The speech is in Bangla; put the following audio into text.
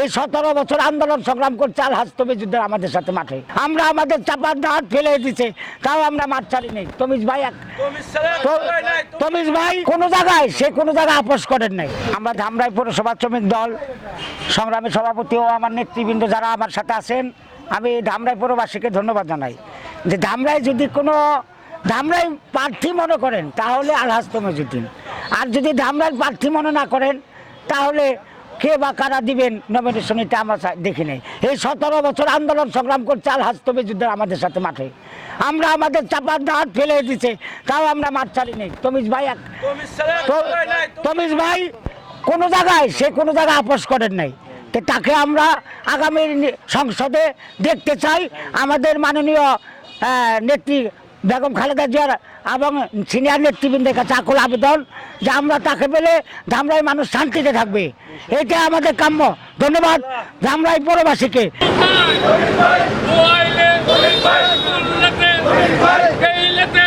এই সতেরো বছর আন্দোলন সংগ্রাম করছে আল হাস্তবে যুদ্ধের আমাদের সাথে মাঠে। আমরা আমাদের চাপার দাঁত ফেলে দিছে তাও আমরা মাঠ ছাড়ি নেই। তমিজ ভাই এক তমিজ ভাই কোনো জায়গায় সে কোনো জায়গায় আপোষ করেন নাই। আমরা ধামরাই পৌরসভা শ্রমিক দল সংগ্রামী সভাপতি ও আমার নেতৃবৃন্দ যারা আমার সাথে আছেন আমি ধামরাই পৌরবাসীকে ধন্যবাদ জানাই। যে ধামরাই যদি কোনো ধামরাই প্রার্থী মনে করেন তাহলে আলহাজ তমিজুদ্দিন আর যদি ধামরাই প্রার্থী মনে না করেন তাহলে কে বা কারা দিবেন নমিনেশন এটা আমরা দেখি নাই। এই সতেরো বছর আন্দোলন সংগ্রাম করছে আল হাস্তবে যুদ্ধের আমাদের সাথে মাঠে। আমরা আমাদের চাপার দাঁত ফেলে দিছে তাও আমরা মাঠ ছাড়ি নেই। তমিজ ভাই এক তমিজ ভাই কোনো জায়গায় সে কোনো জায়গায় আপোষ করেন নাই। তো তাকে আমরা আগামী সংসদে দেখতে চাই। আমাদের মাননীয় নেত্রী বেগম খালেদা জিয়ার এবং সিনিয়র নেতৃবৃন্দের কাছে আকুল আবেদন যে আমরা তাকে পেলে ধামরাই মানুষ শান্তিতে থাকবে এটা আমাদের কাম্য ধন্যবাদ ধামরাই পৌরবাসীকে উল্লেখে